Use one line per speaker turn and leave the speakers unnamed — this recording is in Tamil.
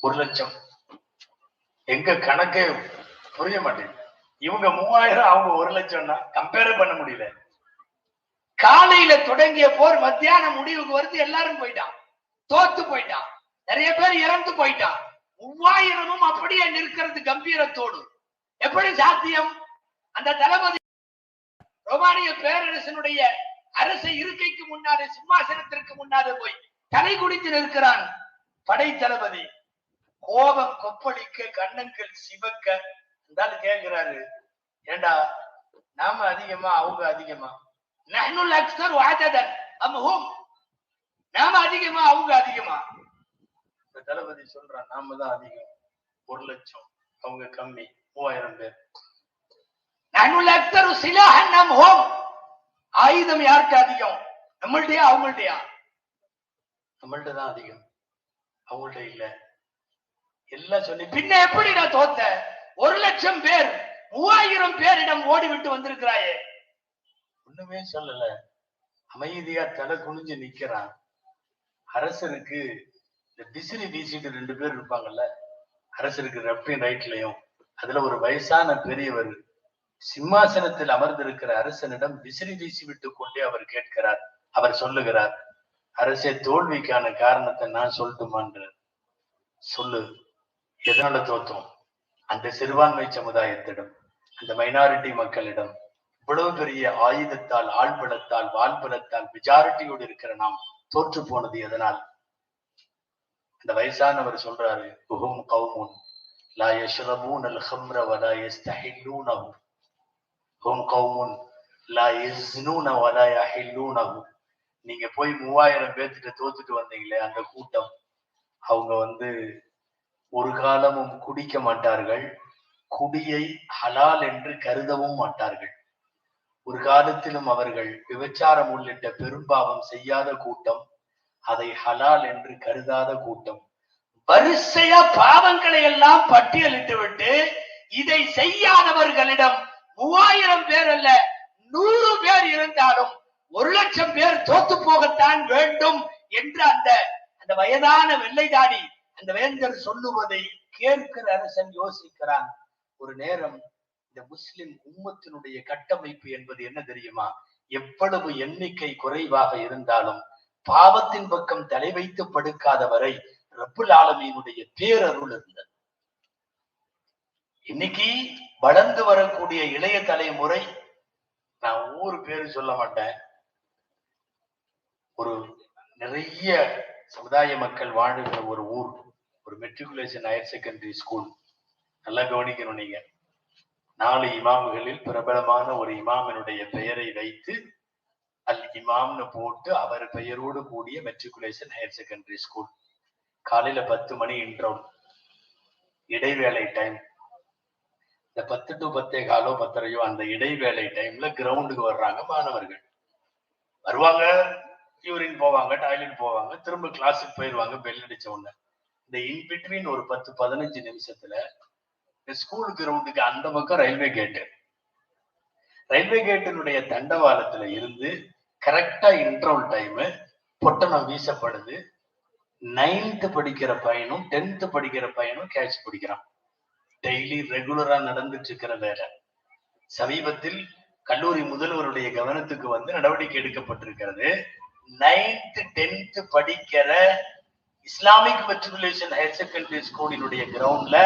ஒரு லட்சம். எங்க கணக்கே புரிய மாட்டேங்குது. இவங்க மூவாயிரம் அவங்க ஒரு லட்சம்னா கம்பேர் பண்ண முடியல. காலையில தொடங்கிய போர் மத்தியானம் முடிவுக்கு வருது எல்லாரும் போயிட்டான். தோத்து போயிட்டான். நிறைய பேர் இறந்து போயிட்டான். மூவாயிரமும் அப்படியே நிற்கிறது கம்பீரத்தோடு. எப்படி சாத்தியம்? அந்த தளபதி ரோமானிய பேரரசனுடைய அரச இருக்கைக்கு முன்னாலே சிம்மாசனத்திற்கு முன்னாலே போய் தலை குடித்து நிற்கிறான் படை தளபதி. கோபம் கொப்பளிக்க கண்ணங்கள் சிவக்க இருந்தாலும் கேட்கிறாரு ஏண்டா நாம அதிகமா அவங்க அதிகமா? நஹ்னுல் அக்ஸர் வாஜதன் அம் ஹும். நாம அதிகமா அவங்க அதிகமா? இந்த தளபதி சொல்றான் நாம தான் அதிகம். ஒரு லட்சம் அவங்க கம்மி மூவாயிரம் பேர். நஹ்னுல் அக்ஸர் சிலாஹன் அம் ஹோம். ஆயுதம் யாருக்கு அதிகம்? நம்மள்ட்டயா அவங்கள்ட்டயா நம்மள்ட்ட தான் அதிகம். அவங்கள்ட்ட இல்ல. இல்ல சொல்லி பின்ன எப்படி நான் தோத்த? ஒரு லட்சம் பேர் மூவாயிரம் பேரிடம் ஓடிவிட்டு வந்திருக்கிறாயே. ஒண்ணுமே சொல்லல. அமைதியா தலை குனிஞ்சு நிக்கிறான். அரசருக்கு இந்த விசிறி வீசிட்டு ரெண்டு பேர் இருப்பாங்கல்ல அரசருக்கு லெப்டையும் ரைட்லயும் அதுல ஒரு வயசான பெரியவர் சிம்மாசனத்தில் அமர்ந்திருக்கிற அரசனிடம் விசிறி வீசி விட்டு கொண்டே அவர் கேட்கிறார். அவர் சொல்லுகிறார் அரசே தோல்விக்கான காரணத்தை நான் சொல்லட்டுமான்ற சொல்லு. எதனால தோத்தோம்? அந்த சிறுபான்மை சமுதாயத்திடம் அந்த மைனாரிட்டி மக்களிடம் இவ்வளவு பெரிய ஆயுதத்தால் ஆழ்பலத்தால் வாழ்பலத்தால் மெஜாரிட்டியோடு இருக்கிற நாம் தோற்று போனது எதனால்? அந்த வயசானவர் சொல்றாரு உஹும் கௌமுன் லா யஷ்ரபூன் அல் ஹம்ர வலா யஸ்தஹில்லூனஹு. ஹும் கௌமுன் லா யஸ்னூன வலா யஹில்லூனஹு. நீங்க போய் மூவாயிரம் பேர்த்திட்ட தோத்துட்டு வந்தீங்களே அந்த கூட்டம் அவங்க வந்து ஒரு காலமும் குடிக்க மாட்டார்கள். குடியை ஹலால் என்று கருதவும் மாட்டார்கள். ஒரு காலத்திலும் அவர்கள் விபச்சாரம் உள்ளிட்ட பெரும்பாவம் செய்யாத கூட்டம் அதை ஹலால் என்று கருதாத கூட்டம். வரிசையா பாவங்களை எல்லாம் பட்டியலிட்டு விட்டு இதை செய்யாதவர்களிடம் மூவாயிரம் பேர் அல்ல நூறு பேர் இருந்தாலும் ஒரு லட்சம் பேர் தோத்து போகத்தான் வேண்டும் என்று அந்த அந்த வயதான வெள்ளைதாடி அந்த வேந்தர் சொல்லுவதை கேட்கிற அரசன் யோசிக்கிறான். ஒரு நேரம் இந்த முஸ்லிம் உம்மத்தினுடைய கட்டமைப்பு என்பது என்ன தெரியுமா? எவ்வளவு எண்ணிக்கை குறைவாக இருந்தாலும் பாவத்தின் பக்கம் தலை வைத்து படுக்காத வரை ரப்புல் ஆலமீனுடைய பேரருள் இருந்தது. இன்னைக்கு வளர்ந்து வரக்கூடிய இளைய தலைமுறை நான் ஊர் பேரு சொல்ல மாட்டேன். ஒரு நிறைய சமுதாய மக்கள் வாழுகிற ஒரு ஊர். ஒரு மெட்ரிகுலேஷன் ஹையர் செகண்டரி ஸ்கூல் நல்லா கவனிக்கணும் நீங்க. நாலு இமாம்களில் பிரபலமான ஒரு இமாமினுடைய பெயரை வைத்து அல் இமாம்னு போட்டு அவர் பெயரோடு கூடிய மெட்ரிகுலேஷன் ஹையர் செகண்டரி ஸ்கூல் காலையில பத்து மணி இன்றோம் இடைவேளை டைம் இந்த பத்து டு பத்தே காலோ பத்தரையோ அந்த இடைவேளை டைம்ல கிரவுண்டுக்கு வர்றாங்க மாணவர்கள். வருவாங்க யூரின் போவாங்க டாய்லெட் போவாங்க திரும்ப கிளாஸுக்கு போயிடுவாங்க பெல் அடிச்ச உடனே. இந்த இன்பிட்வீன் ஒரு பத்து பதினஞ்சு நிமிஷத்துல ஸ்கூல் கிரவுண்டுக்கு அந்த பக்கம் ரயில்வே கேட்டு ரயில்வே கேட்டினுடைய தண்டவாளத்துல இருந்து கரெக்டா இன்டர்வல் டைம் பொட்டணம் வீசப்படுது. நைன்த் படிக்கிற பையனும் டென்த் படிக்கிற பையனும் கேட்ச் பிடிக்கிறான். டெய்லி ரெகுலரா நடந்துட்டு இருக்கிற வேலை. சமீபத்தில் கல்லூரி முதல்வருடைய கவனத்துக்கு வந்து நடவடிக்கை எடுக்கப்பட்டிருக்கிறது. நைன்த் டென்த் படிக்கிற இஸ்லாமிக் மெட்ரிகுலேஷன் ஹையர் செகண்டரி ஸ்கூலினுடைய கிரவுண்ட்ல